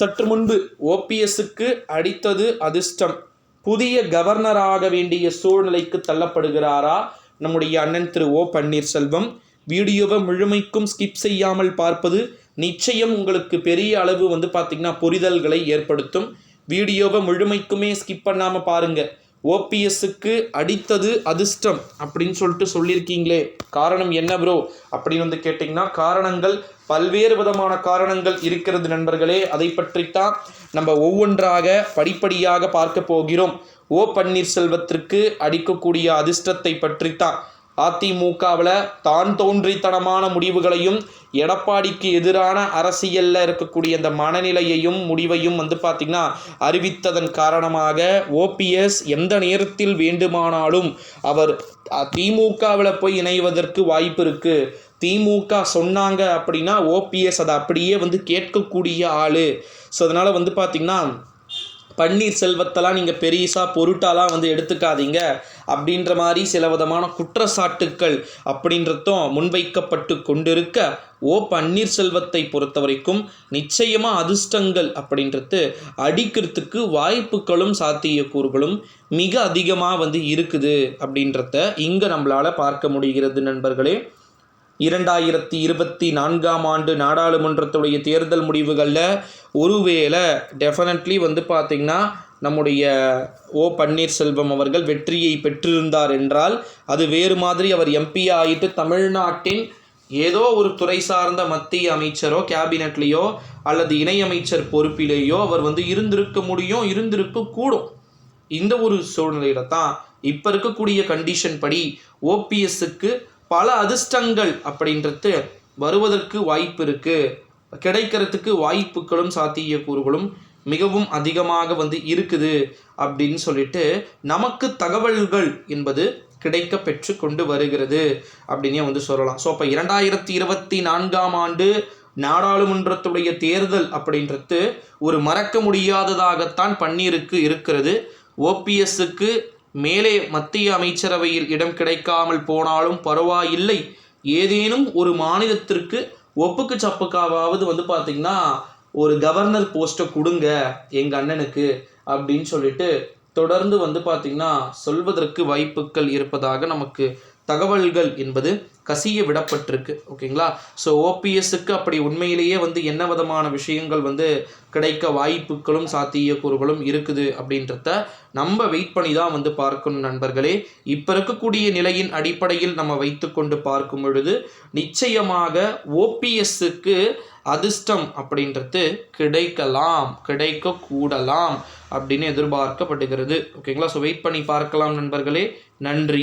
சற்று முன்பு ஓபிஎஸ்க்கு அடித்தது அதிர்ஷ்டம். புதிய கவர்னராக வேண்டிய சூழ்நிலைக்கு தள்ளப்படுகிறாரா? நம்முடைய அண்ணன் திரு ஓ பன்னீர்செல்வம் வீடியோவை முழுமைக்கும் ஸ்கிப் செய்யாமல் பார்ப்பது நிச்சயம் உங்களுக்கு பெரிய அளவு வந்து பார்த்திங்கன்னா புரிதல்களை ஏற்படுத்தும். வீடியோவை முழுமைக்குமே ஸ்கிப் பண்ணாமல் பாருங்கள் ஓபிஎஸ்க்கு அடித்தது அதிர்ஷ்டம் அப்படின்னு சொல்லிட்டு சொல்லியிருக்கீங்களே. காரணம் என்ன ப்ரோ அப்படின்னு வந்து கேட்டிங்கன்னா காரணங்கள் பல்வேறு விதமான காரணங்கள் இருக்கிறது நண்பர்களே. அதை பற்றித்தான் நம்ம ஒவ்வொன்றாக படிப்படியாக பார்க்க போகிறோம். ஓ பன்னீர்செல்வத்திற்கு அடிக்கக்கூடிய அதிர்ஷ்டத்தை பற்றித்தான். அதிமுகவில் தான் தோன்றித்தனமான முடிவுகளையும் எடப்பாடிக்கு எதிரான அரசியலில் இருக்கக்கூடிய அந்த மனநிலையையும் முடிவையும் வந்து பார்த்திங்கன்னா அறிவித்ததன் காரணமாக ஓபிஎஸ் எந்த நேரத்தில் வேண்டுமானாலும் அவர் திமுகவில் போய் இணைவதற்கு வாய்ப்பு இருக்குது திமுக சொன்னாங்க அப்படின்னா ஓபிஎஸ் அதை அப்படியே வந்து கேட்கக்கூடிய ஆள். ஸோ அதனால் வந்து பார்த்திங்கன்னா பன்னீர் செல்வத்தெல்லாம் நீங்கள் பெரிசா பொருட்டாலாம் வந்து எடுத்துக்காதீங்க. அப்படின்ற மாதிரி சில விதமான குற்றச்சாட்டுக்கள் அப்படின்றதும் முன்வைக்கப்பட்டு கொண்டிருக்க ஓ பன்னீர்செல்வத்தை பொறுத்த வரைக்கும் நிச்சயமாக அதிர்ஷ்டங்கள் அப்படின்றது அடிக்கிறதுக்கு வாய்ப்புகளும் சாத்தியக்கூறுகளும் மிக அதிகமாக வந்து இருக்குது அப்படின்றத இங்கே நம்மளால் பார்க்க முடிகிறது நண்பர்களே. இரண்டாயிரத்தி இருபத்தி நான்காம் ஆண்டு நாடாளுமன்றத்துடைய தேர்தல் முடிவுகளில் ஒருவேளை டெஃபினட்லி வந்து பார்த்திங்கன்னா நம்முடைய ஓ பன்னீர்செல்வம் அவர்கள் வெற்றியை பெற்றிருந்தார் என்றால் அது வேறு மாதிரி அவர் எம்பி ஆகிட்டு தமிழ்நாட்டின் ஏதோ ஒரு துறை சார்ந்த மத்திய அமைச்சரோ கேபினட்லேயோ அல்லது இணையமைச்சர் பொறுப்பிலேயோ அவர் வந்து இருந்திருக்க முடியும் இருந்திருக்க கூடும். இந்த ஒரு சூழ்நிலையில தான் இப்போ இருக்கக்கூடிய கண்டிஷன் படி ஓபிஎஸ்க்கு பல அதிர்ஷ்டங்கள் அப்படின்றது வருவதற்கு வாய்ப்பு இருக்குது கிடைக்கிறதுக்கு வாய்ப்புகளும் சாத்தியக்கூறுகளும் மிகவும் அதிகமாக வந்து இருக்குது அப்படின்னு சொல்லிட்டு நமக்கு தகவல்கள் என்பது கிடைக்க பெற்று கொண்டு வருகிறது அப்படின்னே வந்து சொல்லலாம். ஸோ அப்போ இரண்டாயிரத்தி இருபத்தி நான்காம் ஆண்டு நாடாளுமன்றத்துடைய தேர்தல் அப்படின்றது ஒரு மறக்க முடியாததாகத்தான் பன்னீருக்கு இருக்கிறது. ஓபிஎஸ்க்கு மேலே மத்திய அமைச்சரவையில் இடம் கிடைக்காமல் போனாலும் பரவாயில்லை. ஏதேனும் ஒரு மாநிலத்திற்கு ஒப்புக்கு சப்புக்காவது வந்து பார்த்திங்கன்னா ஒரு கவர்னர் போஸ்ட்டை கொடுங்க எங்கள் அண்ணனுக்கு அப்படின்னு சொல்லிட்டு தொடர்ந்து வந்து பார்த்திங்கன்னா சொல்வதற்கு வாய்ப்புகள் இருப்பதாக நமக்கு தகவல்கள் என்பது கசிய விடப்பட்டிருக்கு ஓகேங்களா? ஸோ ஓபிஎஸ்க்கு அப்படி உண்மையிலேயே வந்து என்ன விதமான விஷயங்கள் வந்து கிடைக்க வாய்ப்புகளும் சாத்தியக்கூறுகளும் இருக்குது அப்படின்றத நம்ம வெயிட் பண்ணி தான் வந்து பார்க்கணும் நண்பர்களே. இப்போ இருக்கக்கூடிய நிலையின் அடிப்படையில் நம்ம வைத்துக்கொண்டு பார்க்கும் பொழுது நிச்சயமாக ஓபிஎஸ்க்கு அதிர்ஷ்டம் அப்படின்றது கிடைக்கலாம் கிடைக்க கூடலாம் அப்படின்னு எதிர்பார்க்கப்படுகிறது ஓகேங்களா? ஸோ வெயிட் பண்ணி பார்க்கலாம் நண்பர்களே. நன்றி.